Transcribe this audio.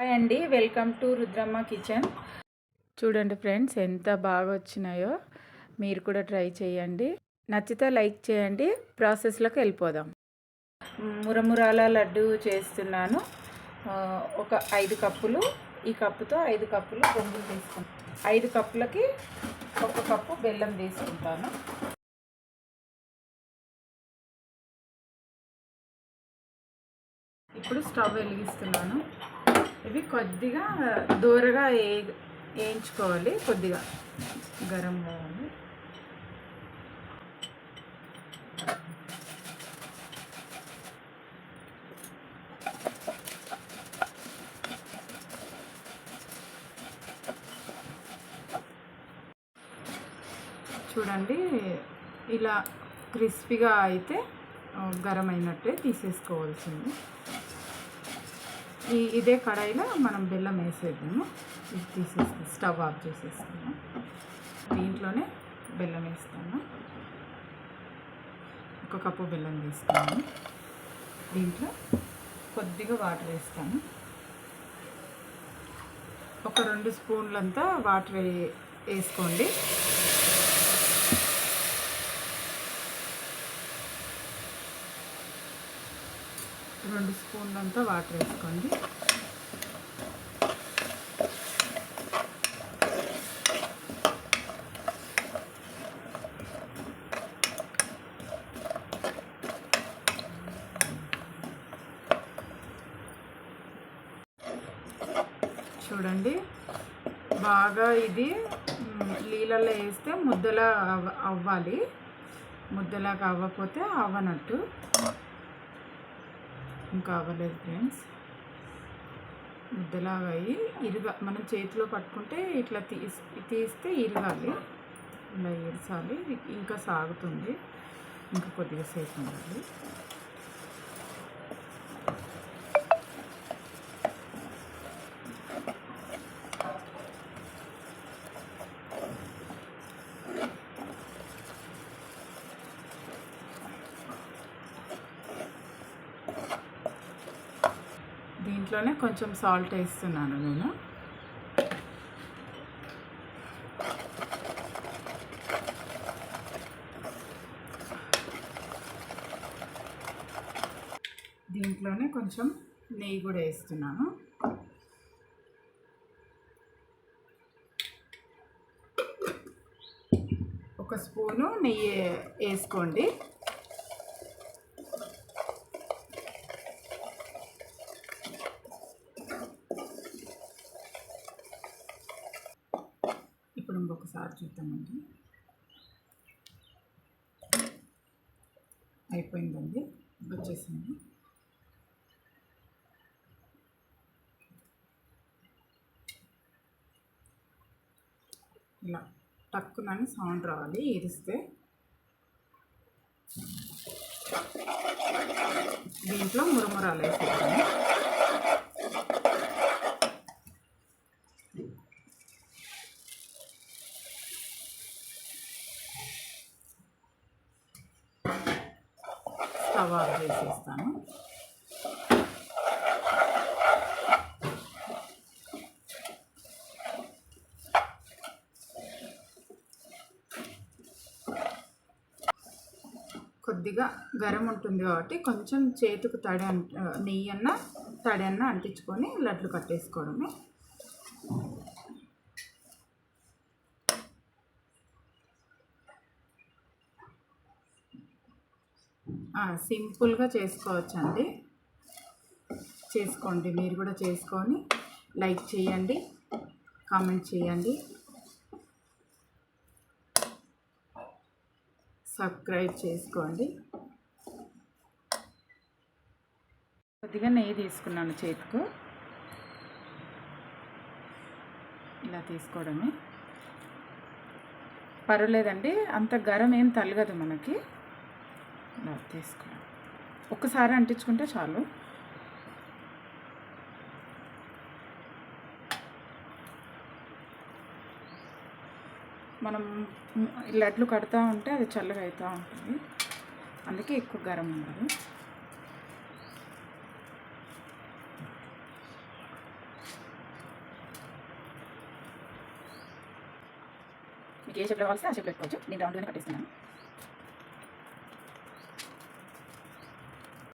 Hi అండి welcome to Rudramma kitchen చూడండి friends ఎంత బాగా వచ్చినాయో మీరు కూడా ట్రై చేయండి. నచ్చితే లైక్ చేయండి ప్రాసెస్లోకి వెళ్ళిపోదాం. మురమురాల లడ్డు చేస్తున్నాను. ఒక ఐదు కప్పులు ఈ కప్పుతో ఐదు కప్పులు బొంగులు తీసుకుంటాను ఐదు కప్పులకి ఒక కప్పు బెల్లం తీసుకుంటాను. ఇప్పుడు స్టవ్ వెలిగిస్తున్నాను. ఇవి కొద్దిగా దూరగా ఏ వేయించుకోవాలి కొద్దిగా గరం అవ్వాలి చూడండి ఇలా క్రిస్పీగా అయితే గరం అయినట్టే తీసేసుకోవాల్సింది. ఈ ఇదే కడాయిలో మనం బెల్లం వేసేద్దాము. ఇది తీసేస్తాం స్టవ్ ఆఫ్ చేసేస్తాము. దీంట్లోనే బెల్లం వేస్తాను ఒక కప్పు బెల్లం వేస్తాను దీంట్లో కొద్దిగా వాటర్ వేస్తాను ఒక రెండు స్పూన్లంతా వాటర్ వే- వేసుకోండి. రెండు స్పూన్లంతా వాటర్ వేసుకోండి. చూడండి బాగా ఇది నీళ్ళల్లో వేస్తే ముద్దలా అవ్వాలి. ముద్దలాగా అవ్వకపోతే అవ్వనట్టు. ఇంకా అవ్వలేదు ఫ్రెండ్స్. ముద్దలాగా అయ్యి ఇరుగ మనం చేతిలో పట్టుకుంటే ఇట్లా తీసి తీస్తే ఇరగాలి. ఇలా ఇరచాలి. ఇంకా సాగుతుంది. ఇంకా కొద్దిగా సేపు ఉండాలి. దీంట్లోనే కొంచెం సాల్ట్ వేస్తున్నాను నేను. దీంట్లోనే కొంచెం నెయ్యి కూడా వేస్తున్నాను. ఒక స్పూను నెయ్యి వేసుకోండి. ఇంకొకసారి చూద్దామండి. అయిపోయిందండి. వచ్చేసింది. ఇలా టక్కునని సౌండ్ రావాలి ఇరిస్తే దీంట్లో మురమురాలు వేసేద్దాము. స్టవ్ ఆఫ్ చేసేస్తాను. కొద్దిగా గరం ఉంటుంది కాబట్టి కొంచెం చేతుకు తడి అంట నెయ్యి అన్న తడి అన్న అంటించుకొని లడ్లు కట్టేసుకోవడమే. సింపుల్గా చేసుకోవచ్చండి. చేసుకోండి. మీరు కూడా చేసుకొని లైక్ చేయండి కామెంట్ చేయండి. సబ్స్క్రైబ్ చేసుకోండి. కొద్దిగా నెయ్యి తీసుకున్నాను చేతికు. ఇలా తీసుకోవడమే. పర్వాలేదండి. అంత గరం ఏం తలగదు మనకి. తీసుకోండి ఒక్కసారి అంటించుకుంటే చాలు. మనం లడ్లు కడుతూ ఉంటే అది చల్లగా అవుతూ ఉంటుంది. అందుకే ఎక్కువ గరం ఉండదు. మీకు ఏ షేప్లో కావాల్సి ఆ షేప్ పెట్టుకోవచ్చు. నేను రౌండ్గానే కట్టేస్తున్నాను.